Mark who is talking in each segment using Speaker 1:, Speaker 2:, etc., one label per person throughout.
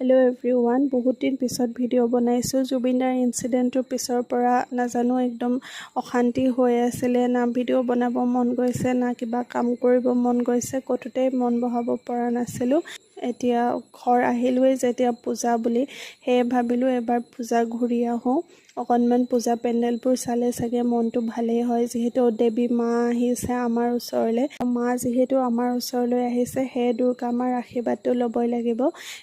Speaker 1: Hello every one বহুত দিন পিছত ভিডিঅ' বনাইছোঁ। জুবিনদাৰ ইনচিডেণ্টটোৰ পিছৰ পৰা নাজানো একদম অশান্তি হৈ আছিলে। না ভিডিঅ' বনাব মন গৈছে না কিবা কাম কৰিব মন গৈছে। ক'তোতে মন বহাব পৰা নাছিলোঁ। এতিয়া ঘৰ আহিলোঁৱেই যেতিয়া পূজা বুলি সেয়ে ভাবিলোঁ এবাৰ পূজা ঘূৰি আহোঁ। অকণমান পূজা পেণ্ডেলবোৰ চালে চাগে মনটো ভালেই হয়। যিহেতু দেৱী মা আহিছে আমাৰ ওচৰলৈ মা যিহেতু আমাৰ ওচৰলৈ আহিছে সেয়ে দুৰ্গা মাৰ আশীৰ্বাদটো ল'বই লাগিব।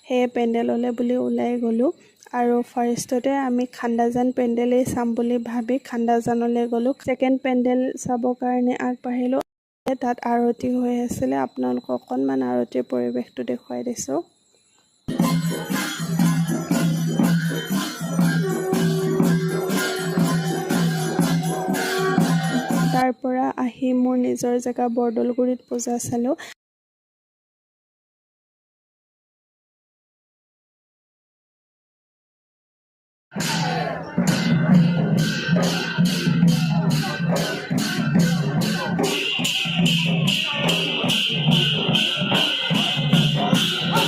Speaker 1: সেয়ে পেণ্ডেললৈ বুলি ওলাই গ'লোঁ। আৰু ফাৰ্ষ্টতে আমি খান্দাজান পেণ্ডেলেই চাম বুলি ভাবি খান্দাজানলৈ গ'লোঁ। ছেকেণ্ড পেণ্ডেল চাবৰ কাৰণে আগবাঢ়িলোঁ। তাত আৰতি হৈ আছিলে। আপোনালোকক অকণমান আৰতিৰ পৰিৱেশটো দেখুৱাই দিছোঁ। তাৰ পৰা আহি মোৰ নিজৰ জেগা বৰদলগুৰিত পূজা চালোঁ।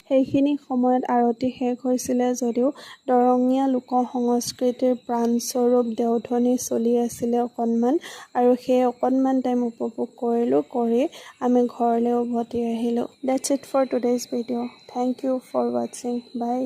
Speaker 1: সেইখিনি সময়ত আৰতি শেষ হৈছিলে যদিও দৰঙীয়া লোক সংস্কৃতিৰ প্ৰাণস্বৰূপ দেওধনী চলি আছিলে অকণমান আৰু সেই অকণমান টাইম উপভোগ কৰিলোঁ কৰি আমি ঘৰলৈ উভতি আহিলোঁ। That's it for today's video' thank you for ৱাচিং বাই